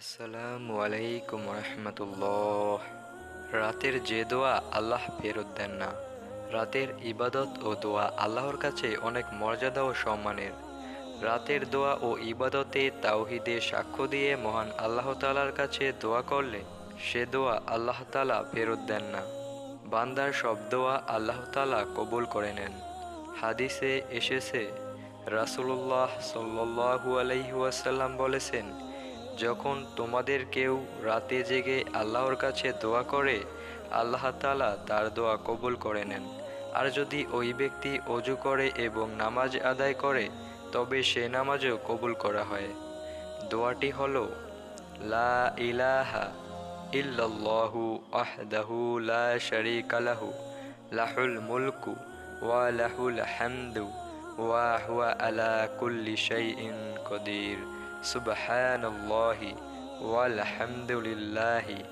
আসসালামু আলাইকুম রহমতুল্লাহ। রাতের যে দোয়া আল্লাহ ফেরত দেন না, রাতের ইবাদত ও দোয়া আল্লাহর কাছে অনেক মর্যাদা ও সম্মানের। রাতের দোয়া ও ইবাদতে তাওহিদে সাক্ষ্য দিয়ে মহান আল্লাহ তালার কাছে দোয়া করলে সে দোয়া আল্লাহ তালা ফেরত দেন না। বান্দার সব দোয়া আল্লাহ তালা কবুল করে নেন। হাদিসে এসেছে, রাসূলুল্লাহ সাল্লাল্লাহু আলাইহুয়াসাল্লাম বলেছেন যখন তোমাদের কেউ রাতে জেগে আল্লাহর কাছে দোয়া করে, আল্লাহ তালা তার দোয়া কবুল করে নেন। আর যদি ওই ব্যক্তি অজু করে এবং নামাজ আদায় করে, তবে সে নামাজও কবুল করা হয়। দোয়াটি হলো, লা ইলাহা ইল্লাল্লাহু আহদাহু লা শারীকা লাহু, লাহুল মুলকু ওয়া লাহুল হামদু ওয়া হুয়া আলা কুল্লি শাইইন কদির। সুবহানাল্লাহি ওয়ালহামদুলিল্লাহি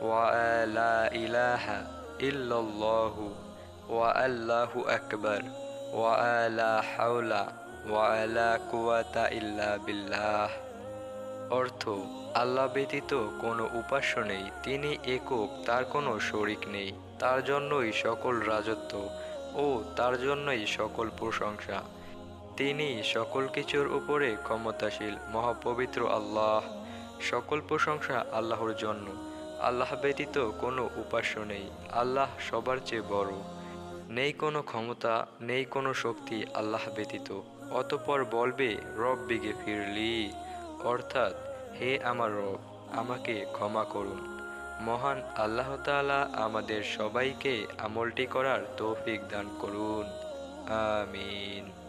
ওয়া লা ইলাহা ইল্লাল্লাহু ওয়া আল্লাহু আকবার ওয়া লা হাওলা ওয়া লা কুওয়াতা ইল্লা বিল্লাহ। অর্থ, আল্লাহ ব্যতীত কোনো উপাস্য নেই, তিনি একক, তার কোনো শরিক নেই, তার জন্যই সকল রাজত্ব ও তার জন্যই সকল প্রশংসা। তিনি সকল কিছুর উপরে ক্ষমতাশীল, মহাপবিত্র আল্লাহ। সকল প্রশংসা আল্লাহর জন্য। আল্লাহ ব্যতীত কোনো উপাস্য নেই। আল্লাহ সবার চেয়ে বড়। নেই কোনো ক্ষমতা, নেই কোনো শক্তি আল্লাহ ব্যতীত। অতপর বলবে, রব বিগে ফিরলি। অর্থাৎ, হে আমার রব, আমাকে ক্ষমা করুন। মহান আল্লাহ তাআলা আমাদের সবাইকে আমলটি করার তৌফিক দান করুন। আমিন।